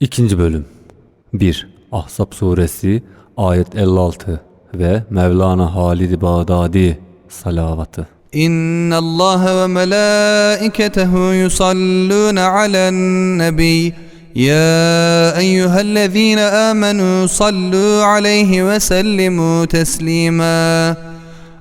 İkinci bölüm 1. Ahzab suresi ayet 56 ve Mevlana Halid Bağdadi salavatı. إن الله وملائكته يصلون على النبي يا أيها الذين آمنوا صلوا عليه وسلموا تسليما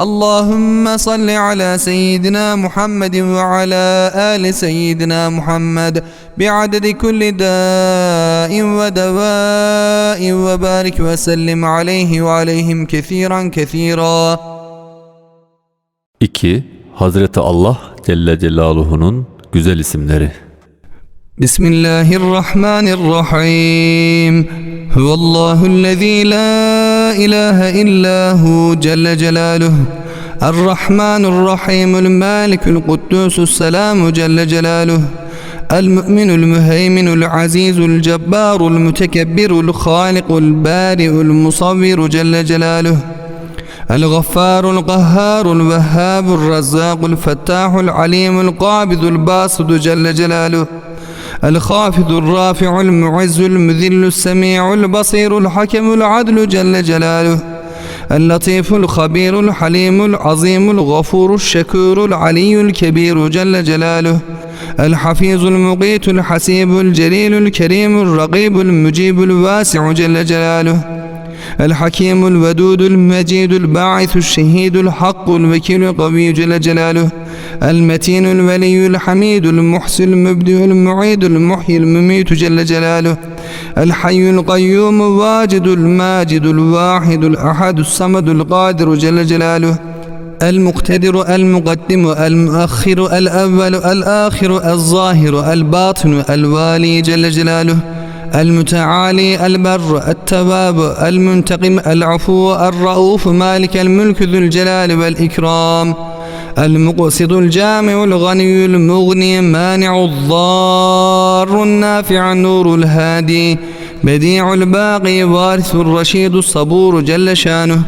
اللهم صل على سيدنا محمد وعلى آل سيدنا محمد بعدد كل داء ودواء وبارك وسلم عليه وعليهم كثيرا كثيرا 2. Hazreti Allah Celle Celaluhu'nun güzel isimleri. بسم الله الرحمن الرحيم هو الله الذي لا إله إلا هو جل جلاله. الرحمن الرحيم المالك القدوس السلام جل جلاله. المؤمن المهيمن العزيز الجبار المتكبر الخالق البارئ المصور جل جلاله. الغفار القهار الوهاب الرزاق الفتاح العليم القابض الباسط جل جلاله. الخافض الرافع المعز المذل السميع البصير الحكم العدل جل جلاله اللطيف الخبير الحليم العظيم الغفور الشكور العلي الكبير جل جلاله الحفيظ المقيت الحسيب الجليل الكريم الرقيب المجيب الواسع جل جلاله الحكيم الودود المجيد الباعث الشهيد الحق الوكيل القوي جل جلاله المتين الولي الحميد المحسن المبدئ المعيد المحيي المميت جل جلاله الحي القيوم الواجد الماجد الواحد الأحد الصمد القادر جل جلاله المقتدر المقدم المؤخر الأول الآخر الظاهر الباطن الوالي جل جلاله المتعالي البر التواب المنتقم العفو الرؤوف مالك الملك ذو الجلال والإكرام المقصد الجامع الغني المغني مانع الضار النافع النور الهادي بديع الباقي وارث الرشيد الصبور جل شانه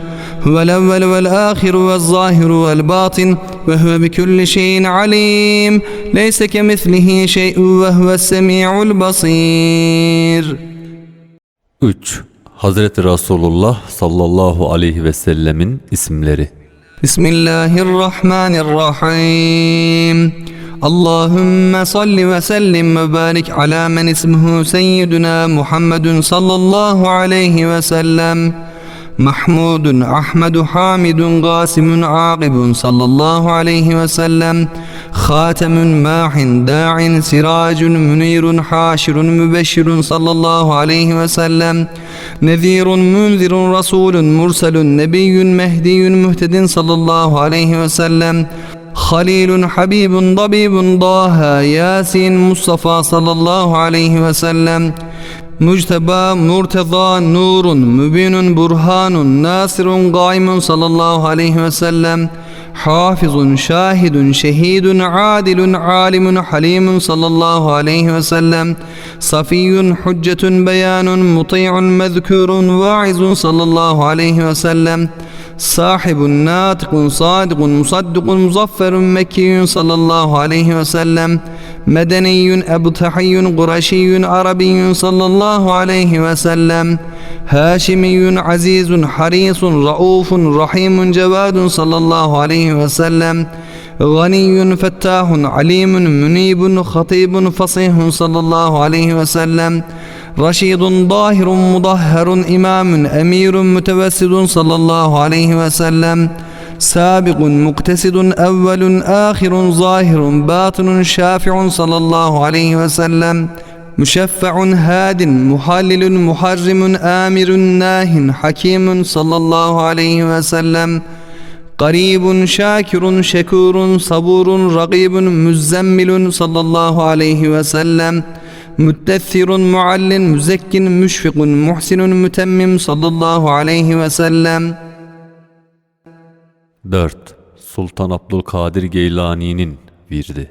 هو الأول والآخر والظاهر والباطن وهو بكل شيء عليم ليس كمثله شيء وهو السميع البصير 3. Hazreti Resulullah sallallahu aleyhi ve sellemin isimleri. بسم الله الرحمن الرحيم اللهم صل وسلم وبارك على من اسمه سيدنا محمد صلى الله عليه وسلم محمود أحمد حامد قاسم عاقب صلى الله عليه وسلم خاتم ماح داع سراج منير حاشر مبشر صلى الله عليه وسلم نذير منذر رسول مرسل نبي مهدي مهتد صلى الله عليه وسلم خليل حبيب ضبيب ضاها ياسين مصطفى صلى الله عليه Mücteba, Murteza, Nurun, Mübinun, Burhanun, Nasirun, Gaimun sallallahu aleyhi ve sellem hafizun, şahidun, şehidun, adilun, alimun, halimun sallallahu aleyhi ve sellem, safiyyun, hüccetun, beyanun, muti'un, mezkurun, vaizun sallallahu aleyhi ve sellem, sahibun, natıkun, sadıkun, musaddukun, muzafferun, mekkiyun sallallahu aleyhi ve sellem, medeniyun, ebtahiyyun, kureşiyyun, arabiyyun sallallahu aleyhi ve sellem, هاشمي عزيز حريص رؤوف رحيم جواد صلى الله عليه وسلم غني فتاه عليم منيب خطيب فصيح صلى الله عليه وسلم رشيد ظاهر مطهر إمام أمير متوسد صلى الله عليه وسلم سابق مقتصد أول آخر ظاهر باطن شافع صلى الله عليه وسلم müşeffe'un hadin, muhallilun muharrimun amirun nahin, hakimun sallallahu aleyhi ve sellem, garibun şakirun şekurun saburun ragibun müzzemmilun sallallahu aleyhi ve sellem, müttessirun muallin müzekkin müşfikun muhsinun mütemmim sallallahu aleyhi ve sellem 4. Sultan Abdülkadir Geylani'nin virdi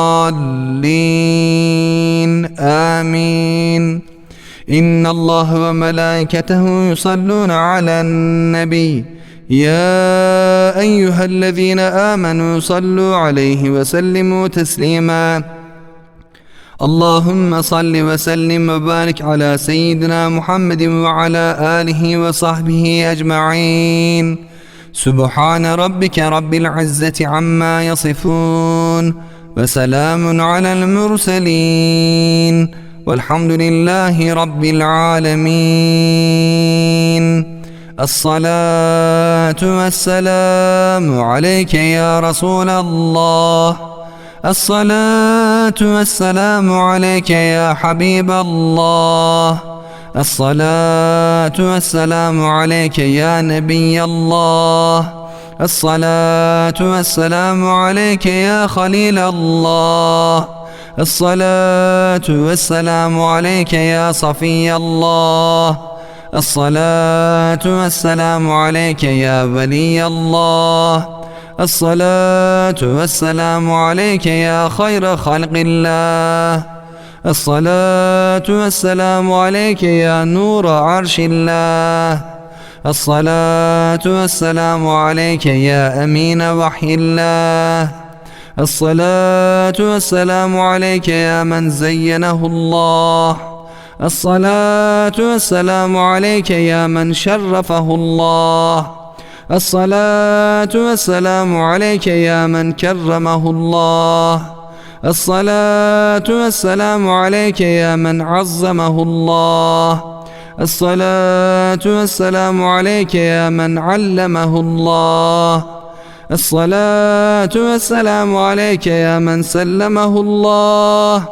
آمين. إن الله وملائكته يصلون على النبي. يا أيها الذين آمنوا صلوا عليه وسلموا تسليما. اللهم صل وسلم وبارك على سيدنا محمد وعلى آله وصحبه أجمعين. سبحان ربك رب العزة عما يصفون. وسلام على المرسلين والحمد لله رب العالمين. الصلاة والسلام عليك يا رسول الله. الصلاة والسلام عليك يا حبيب الله. الصلاة والسلام عليك يا نبي الله. الصلاة والسلام عليك يا خليل الله. الصلاة والسلام عليك يا صفي الله. الصلاة والسلام عليك يا ولي الله. الصلاة والسلام عليك يا خير خلق الله. الصلاة والسلام عليك يا نور عرش الله. الصلاة والسلام عليك يا أمين وحي الله. الصلاة والسلام عليك يا من زينه الله. الصلاة والسلام عليك يا من شرفه الله. الصلاة والسلام عليك يا من كرمه الله. الصلاة والسلام عليك يا من عظمه الله. الصلاة والسلام عليك يا من علمه الله. الصلاة والسلام عليك يا من سلمه الله.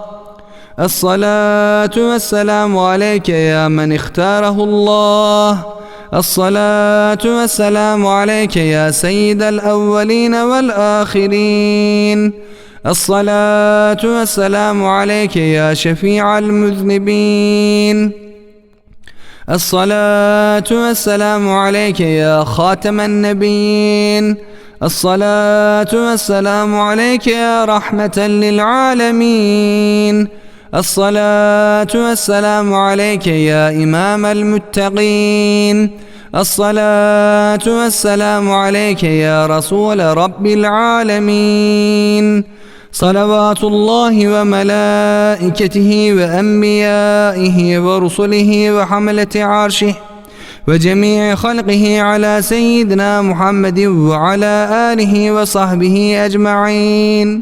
الصلاة والسلام عليك يا من اختاره الله. الصلاة والسلام عليك يا سيد الأولين والآخرين. الصلاة والسلام عليك يا شفيع المذنبين. الصلاة والسلام عليك يا خاتم النبيين. الصلاة والسلام عليك يا رحمة للعالمين. الصلاة والسلام عليك يا إمام المتقين. الصلاة والسلام عليك يا رسول رب العالمين. صلوات الله وملائكته وأنبيائه ورسله وحملة عرشه وجميع خلقه على سيدنا محمد وعلى آله وصحبه أجمعين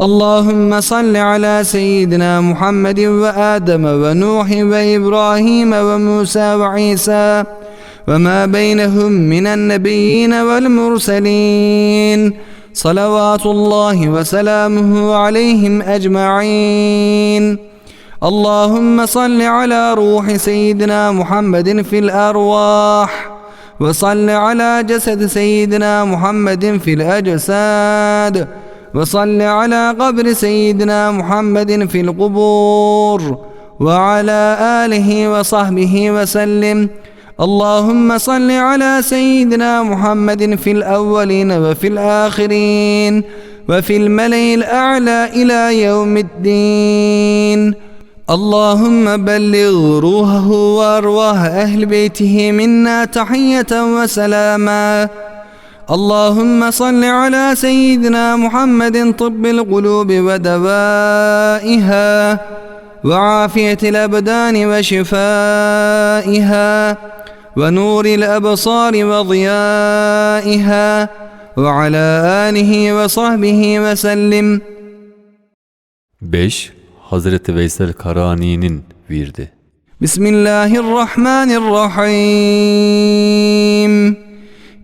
اللهم صل على سيدنا محمد وآدم ونوح وإبراهيم وموسى وعيسى وما بينهم من النبيين والمرسلين صلوات الله وسلامه عليهم أجمعين. اللهم صل على روح سيدنا محمد في الأرواح وصل على جسد سيدنا محمد في الأجساد وصل على قبر سيدنا محمد في القبور وعلى آله وصحبه وسلم اللهم صل على سيدنا محمد في الأولين وفي الآخرين وفي الملأ الأعلى إلى يوم الدين. اللهم بلغ روحه وأرواح أهل بيته منا تحية وسلاما. اللهم صل على سيدنا محمد طب القلوب ودوائها وعافية الأبدان وشفائها. ونور الأبصار وضيائها وعلى آله وصحبه وسلم 5. Hazreti Veysel Karani'nin virdi. بسم الله الرحمن الرحيم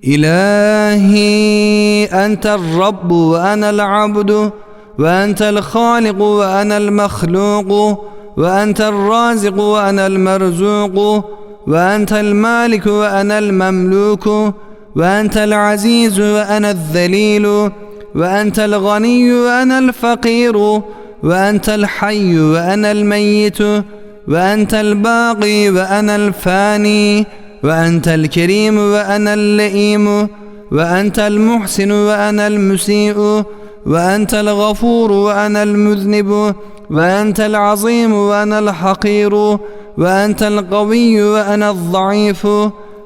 إلهي أنت الرب وأنا العبد وأنت الخالق وأنا المخلوق وأنت الرازق وأنا المرزوق وأنت المالك وأنا المملوك وأنت العزيز وأنا الذليل وأنت الغني وأنا الفقير وأنت الحي وأنا الميت وأنت الباقي وأنا الفاني وأنت الكريم وأنا اللئيم وأنت المحسن وأنا المسيء وأنت الغفور وأنا المذنب وأنت العظيم وأنا الحقير وأنت القوي وأنا الضعيف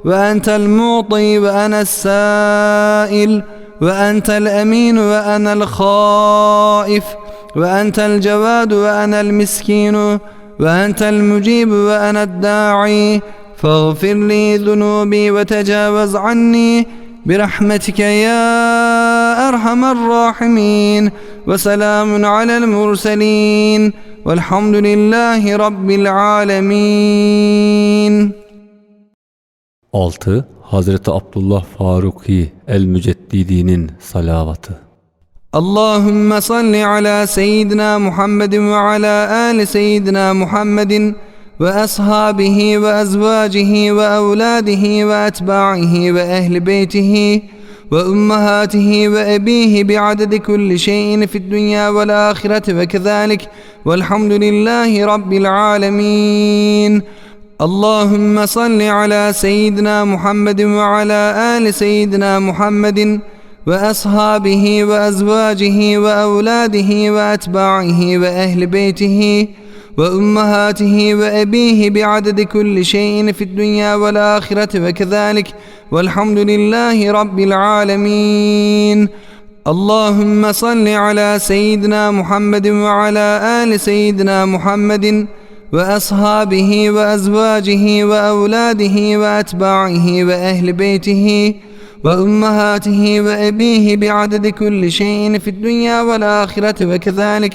وأنت المعطي وأنا السائل وأنت الأمين وأنا الخائف وأنت الجواد وأنا المسكين وأنت المجيب وأنا الداعي. فاغفر لي ذنوبي وتجاوز عني برحمتك يا أرحم الراحمين وسلام على المرسلين والحمد لله رب العالمين 6. Hazreti Abdullah Faruki El-Müceddidi'nin salavatı. اللهم صل على سيدنا محمد وعلى آل سيدنا محمد وأصحابه وأزواجه وأولاده وأتباعه وأهل بيته وأمهاته وأبيه بعدد كل شيء في الدنيا والآخرة وكذلك والحمد لله رب العالمين. اللهم صل على سيدنا محمد وعلى آل سيدنا محمد وأصحابه وأزواجه وأولاده وأتباعه وأهل بيته وأمهاته وأبيه بعدد كل شيء في الدنيا والآخرة وكذلك والحمد لله رب العالمين. اللهم صل على سيدنا محمد وعلى آل سيدنا محمد وأصحابه وأزواجه وأولاده وأتباعه وأهل بيته وأمهاته وأبيه بعدد كل شيء في الدنيا والآخرة وكذلك